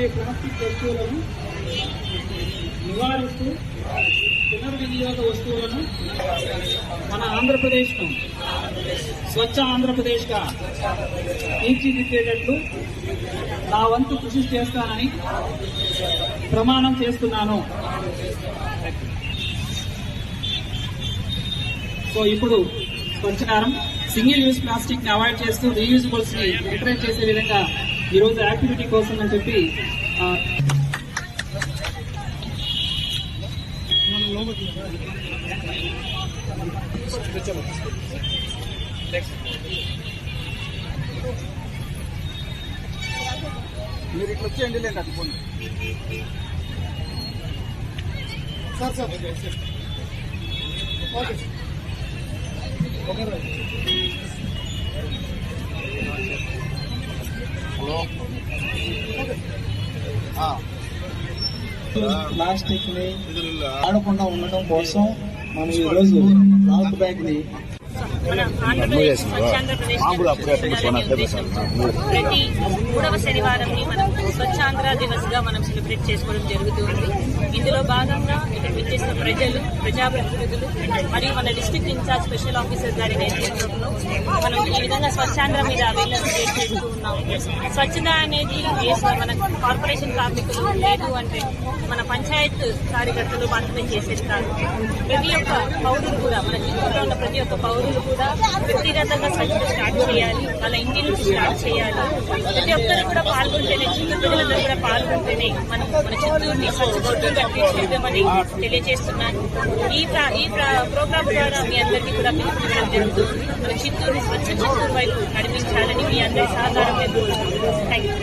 వినియోగమయ్యే plastic వస్తువులను నివారిస్తూ పునర్వినియోగ వస్తువులను మన ఆంధ్రప్రదేశ్ను స్వచ్ఛ ఆంధ్రప్రదేశ్గా తీర్చిదిద్దేటట్లు నా వంతు కృషి చేస్తానని ప్రమాణం చేస్తున్నాను. సో ఇప్పుడు స్వచ్ఛకారం సింగిల్ యూజ్ ప్లాస్టిక్ని అవాయిడ్ చేస్తూ రీయూజబుల్స్ని రిటర్న్ చేసే విధంగా ఈరోజు యాక్టివిటీ కోసం అని చెప్పి మీరు ఇట్లా వచ్చేయండి లేదు అది పోండి. Sir sir. ఓకే ప్లాస్టిక్ని ఆడకుండా ఉండటం కోసం మనం ఈ రోజు క్లాత్ బ్యాగ్ని ప్రతి మూడవ శనివారంని మనం స్వచ్ఛాంధ్ర దివస్గా మనం సెలబ్రేట్ చేసుకోవడం జరుగుతుంది ప్రజలు ప్రజాప్రతినిధులు మరియు మన డిస్ట్రిక్ట్ ఇన్ఛార్జ్ స్పెషల్ ఆఫీసర్ గారి నేతృత్వంలో మనం ఈ విధంగా స్వచ్ఛాంధ్ర మీద అవేర్నెస్ క్రియేట్ చేస్తూ ఉన్నాము స్వచ్ఛత అనేది మన కార్పొరేషన్ కార్మికులు లేదు అంటే మన పంచాయత్ కార్యకర్తలు మాత్రమే చేసేది కాదు. ప్రతి ఒక్క పౌరులు కూడా మన జీవితంలో ఉన్న ప్రతి ఒక్క పౌరులు కూడా వ్యక్తిగతంగా స్వచ్ఛత స్టార్ట్ చేయాలి. వాళ్ళ ఇంటి నుంచి స్టార్ట్ చేయాలి. ప్రతి ఒక్కరు కూడా పాల్గొంటేనే చిత్తూరు ప్రజలందరూ కూడా పాల్గొంటేనే మనం మన చిత్తూరుని స్వచ్ఛతతో కట్టించేద్దామని తెలియజేస్తున్నాను. ఈ ఈ ప్రోగ్రామ్ ద్వారా మీ అందరికీ కూడా పిలుపునివ్వడం జరుగుతుంది. మన చిత్తూరుని స్వచ్ఛ చిత్తూరు వైపు నడిపించాలని మీ అందరి సహకారం థ్యాంక్ యూ